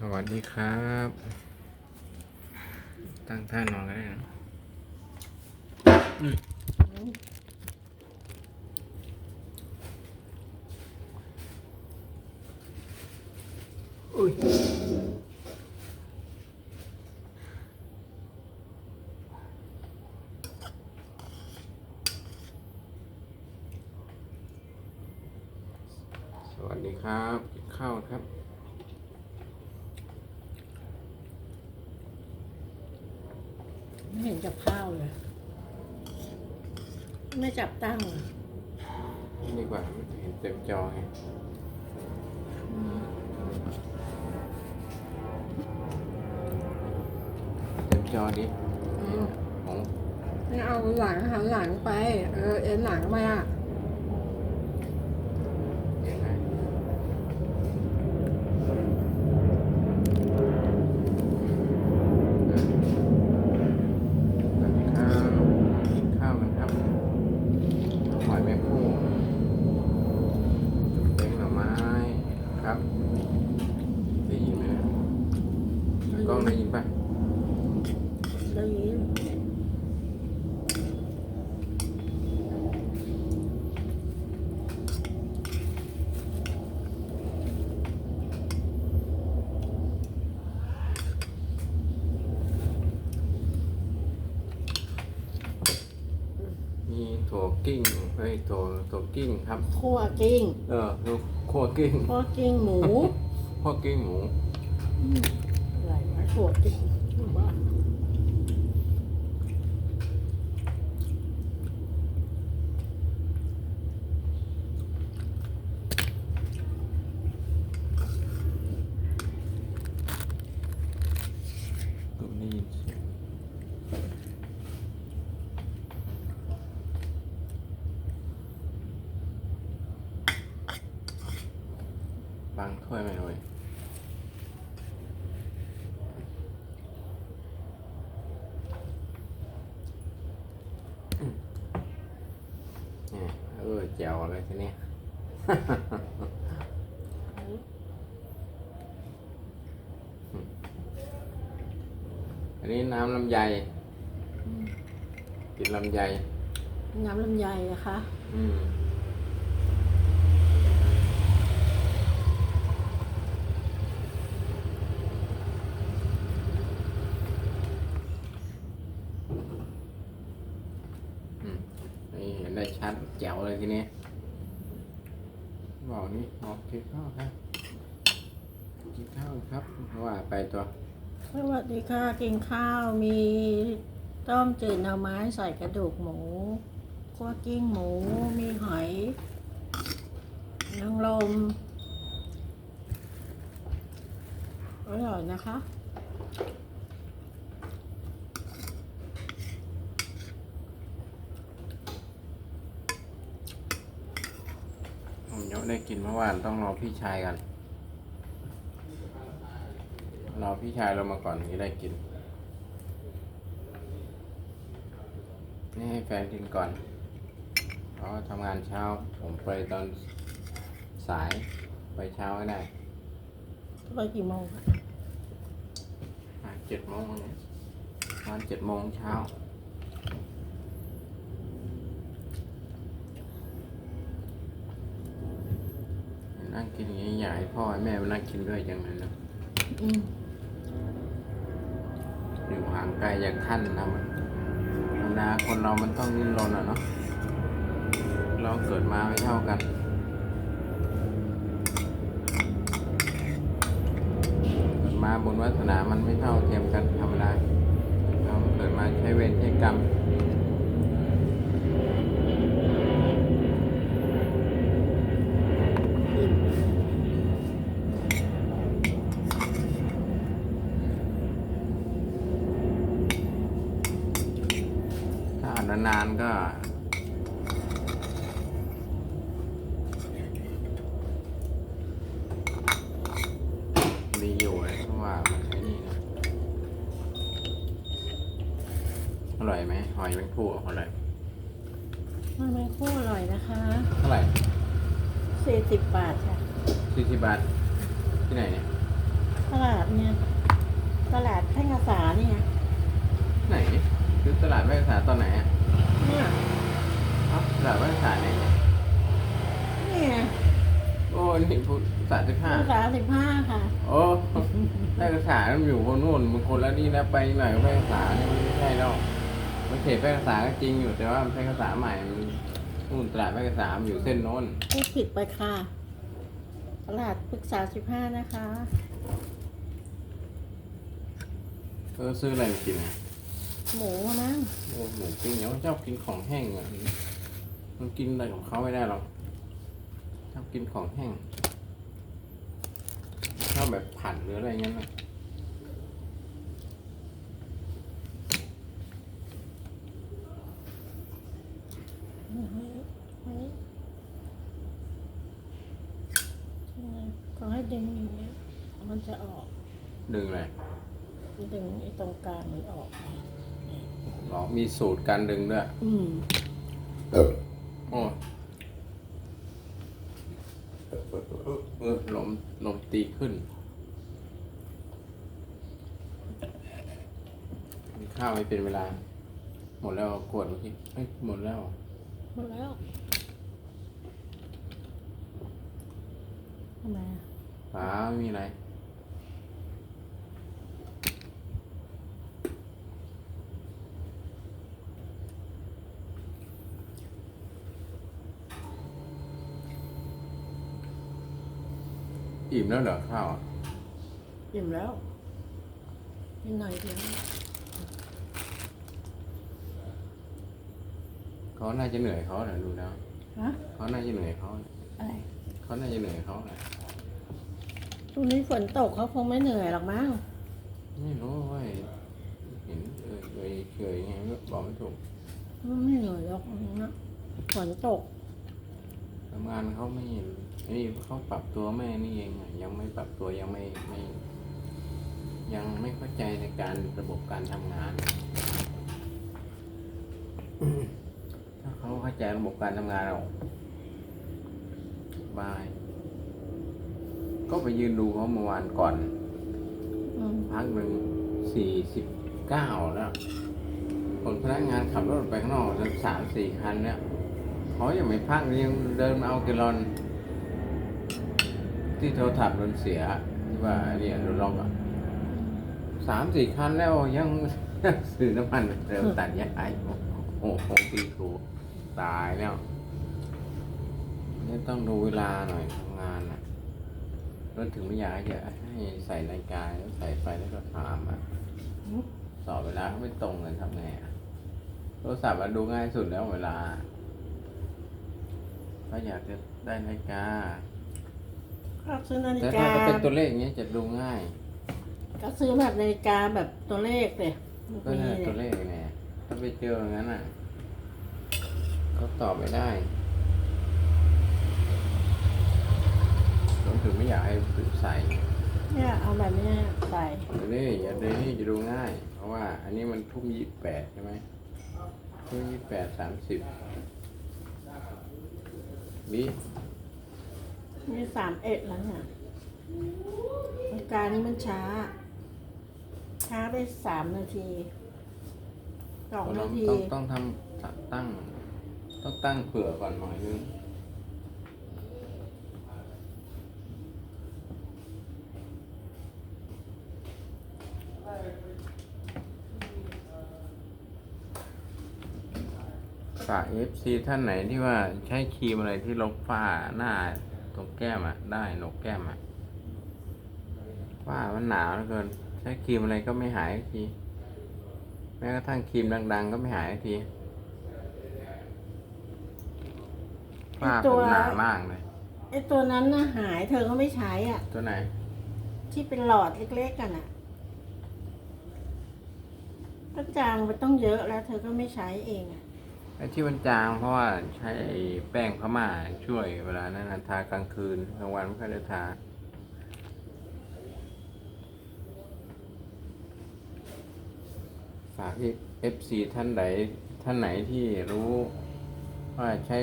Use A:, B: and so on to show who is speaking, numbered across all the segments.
A: สวัสดีครับ ตั้งท่านอนก็ได้นะอุ้ยสวัสดีครับกินข้าวครับ
B: ไม่เห็นจับข้าวเลย ไม่จับตั้งเลย
A: นี่ดีกว่ามันจะเห็นเต็มจอไงเต็มจอดิ
B: อืม
A: ของ
B: ไม่เอาหลังหันหลังไป เออ เอ็นหลังมา
A: ยังไงสวัสดีครับกินข้าวกันครับหอยแมงคู่เล้งหน่อไม้ครับ ได้ยินไหมเนี่ยกล้องได้ยินปะ
B: ได้ยิน
A: มีถั่วกิ้ง เฮ้ยถั่วถั่วกิ้งครับ
B: คั่วกิ้ง
A: เออคั่วกิ้ง
B: คั่วกิ้งหมู
A: คั่วกิ้งหมู
B: อะไรวะคั่วกิ้งบ้า
A: ก็ไม่ได้ยินเสียงบางถ้วยไหมหน่อย เออเจ๋วเลยทีนี้ อันนี้น้ำลำไยกินลำไย
B: น้ำลำไยนะคะ
A: อืมอืมนี่เห็นได้ ชัดแจ๋วเลยทีนี้บอกนี่บอกกินข้าวครับกินข้าวครับว่าไปตัว
B: สวัสดีค่ะกินข้าวมีต้มจืดหน่อไม้ใส่กระดูกหมูคั่วกิ้งหมูมีหอยนางรมอร่อยนะคะ
A: ผมยังไม่ได้กินเมื่อวานต้องรอพี่ชายกัน รอพี่ชายเรามาก่อนถึงจะได้กิน นี่ให้แฟนกินก่อน เพราะว่าทำงานเช้า ผมไปตอนสาย ไปเช้าไม่ได้
B: ไปกี่โมงคะ
A: เจ็ดโมงเนี่ยประมาณเจ็ดโมงเช้า นั่ง กินอย่างนี้อยากให้พ่อให้แม่มานั่งกินด้วยจังเลยนะ
B: อืม
A: อยู่ห่างไกลจากท่านนะมันธรรมดาคนเรามันต้องดิ้นรนอะเนาะเราเกิดมาไม่เท่ากันเกิดมาบนวัฒนามันไม่เท่าเทียมกันธรรมดาเราเกิดมาใช้เวรใช้กรรม
B: อิ่ม
A: นานก็ มีอยู่เลยว่ามันไอ้นี่นะอร่อยไหมหอยแมงผู้อร่อย
B: หอยแมงผู้อร่อยนะคะ
A: เท่าไหร่
B: สี่สิบบาทค่ะ
A: สี่สิบบาท ที่ไหนเนี่ย
B: ตลาดเนี่ยตลาดแพร่กษาเนี่ย
A: ไหน คือตลาดแพร่กษาตอนไหนอะ
B: เนี่ย
A: เอ้าสามภาษาไหนเนี่ย
B: นี่ไง
A: โอ้นี่พูดภาษาสิบห้า
B: ภาษาสิบห้าค่ะ
A: โอ้แพร่กษามันอยู่คนนู่นบางคนแล้วนี่นะไปหน่อยแพร่กษาเนี่ยมันไม่ใช่แล้วมันเขตแพร่กษาก็จริงอยู่แต่ว่าแพร่กษาใหม่มันนู่นตลาดแพร่กษามันอยู่เส้นโน้น
B: พูดผิดไปค่ะ ตลาดปรึกษาสิบห้านะคะ
A: เออซื้ออะไรมากินอะ
B: หมูนะ
A: โอ้หมูปิ้งเนี่ยชอบกินของแห้งอะมันกินอะไรของเขาไม่ได้หรอกชอบกินของแห้งชอบแบบผัดหรืออะไรเงี้ยนะ
B: ก็ให้ดึงอย่างเงี้ยมันจะออก
A: ดึงเลย
B: ดึงไอ้ตรงกลางมันออก
A: หรอมีสูตรการดึงด้วย
B: อืม
A: โอ้เออลมลมตีขึ้นกินข้าวไม่เป็นเวลา หมดแล้วกวดเมื่อกี้เฮ้ยหมดแล้ว
B: หมดแล้วทำไมอะ
A: ป๋าไม่มีอะไร อิ่มแล้วเหรอข้าวอะ
B: อิ่มแล้วนิดหน่อยเดียว
A: เขาน่าจะเหนื่อยเขาแหละดูแล้ว
B: ฮะ
A: เขาน่าจะเหนื่อยเขาน่ะ
B: อะไร
A: เขาน่าจะเหนื่อยเขาแหละ
B: ตรงนี้ฝนตกเขาคงไม่เหนื่อยหรอกมั้ง
A: ไม่รู้เว้ยเห็นเออเออเฉยๆไงไม่บอกไม่ถูก
B: ไม่เหนื่อยหรอกนะฝนตก
A: ทำงานเขาไม่ นี่เขาปรับตัวแม่นี่เองอะยังไม่ปรับตัวยังไม่ไม่ ยังไม่เข้าใจในการระบบการทำงาน ถ้าเขาเข้าใจระบบการทำงานเราบายก็ไปยืนดูเขาเมื่อวานก่อน
B: อืม
A: พักหนึ่งสี่สิบเก้าแล้วคนพนักงานขับรถไปข้างนอกสักสามสี่คันเนี่ยเขายังไม่พักยังเดินมาเอาแกลลอน ที่โทรศัพท์มันเสียที่ว่าเรียนรถล็อกอะสามสี่คันแล้วยังซื้อน้ำมันเติมตัดยายโอ้โหตีครูตายแล้วนี่ต้องดูเวลาหน่อยทำงานอะรถถึงไม่อยากจะให้ใส่นาฬิกาแล้วใส่ไฟแล้วก็ถามอะสอบเวลาเขาไม่ตรงกันทำไงอะโทรศัพท์มันดูง่ายสุดแล้วเวลา ก็อยากจะได้นาฬิกา
B: ก็ซื้อนาฬิ
A: แต่
B: กา
A: ถ้าเป็นตัวเลขอย่างเงี้ยจะดูง่าย
B: ก็ซื้อแบบนาฬิกาแบบตัวเลขเลย
A: ก็ได้ตัวเลขเนี่ยถ้าไปเจออย่างนั้นอะก็ตอบไม่ได้รวมถึงไม่อยากให้ฝึกใส่
B: เนี่ยเอาแบบเนี้ยใส่
A: เดี๋ยวนี้อย่าเดี๋ยวนี้จะดูง่าย เพราะว่า อันนี้มันทุ่มยี่สิบแปดใช่ไหมทุ่มยี่สิบแปดสามสิบวิ
B: นี่สามเอ็ดแล้วเนี่ยนาฬิกานี้มันช้า ช้าไปสามนาทีสองนาที
A: ต้องต้องทำตั้ง ต้องตั้งเผื่อก่อนหน่อยนึงฝาก FC ท่านไหนที่ว่าใช้ครีมอะไรที่ลบฝ้าหน้า ตรงแก้มอะ ได้หนกแก้มอะฝ้ามันหนาวเหลือเกิน ใช้ครีมอะไรก็ไม่หายสักที แม้กระทั่งครีมดัง ๆ ก็ไม่หายสักทีฝ้าผมหนามากเลย
B: ไอ้ตัวนั้นน่ะหายเธอก็ไม่ใช้อะ
A: ตัวไหน
B: ที่เป็นหลอดเล็กๆกันอะก็จางไปต้องเยอะแล้ว เธอก็ไม่ใช้เองอะ
A: ไอ้ที่มันจางเพราะว่าใช้แป้งพม่าช่วยเวลานั้นนะทากลางคืนกลางวันไม่ค่อยได้ทาฝากเอฟซีท่านใดท่านไหนที่รู้ว่าใช้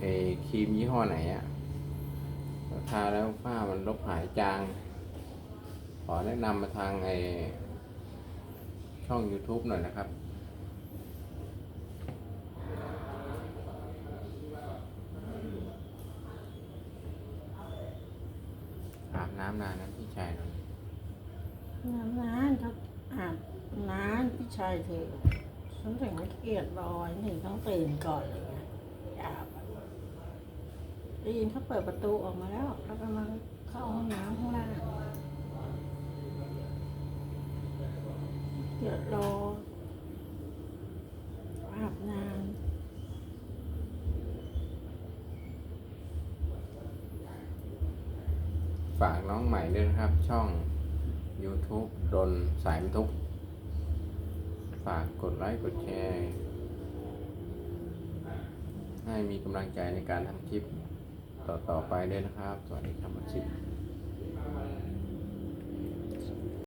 A: ไอ้ครีมยี่ห้อไหนอะทาแล้วฝ้ามันลบหายจาง ขอแนะนำมาทางไอ้ช่อง YouTube หน่อยนะครับำนานนะพี่ชายเรา
B: น้ำนานเขาอาบน้ำพี่ชายเธอฉันถึงไม่เกลียดบอยถึงต้องตื่นก่อนเลยไงอาบได้ยินเขาเปิดประตูออกมาแล้วแล้วกำลังเข้าห้องน้ำข้างล่างเดี๋ยวรออาบน้ำ
A: ฝากน้องใหม่ด้วยนะครับ ช่อง YouTube ดนสายมทุก ฝากกดไลค์กดแชร์ให้มีกำลังใจในการทำคลิปต่อ ๆ ไปด้วยนะครับ สวัสดีครับอาชิต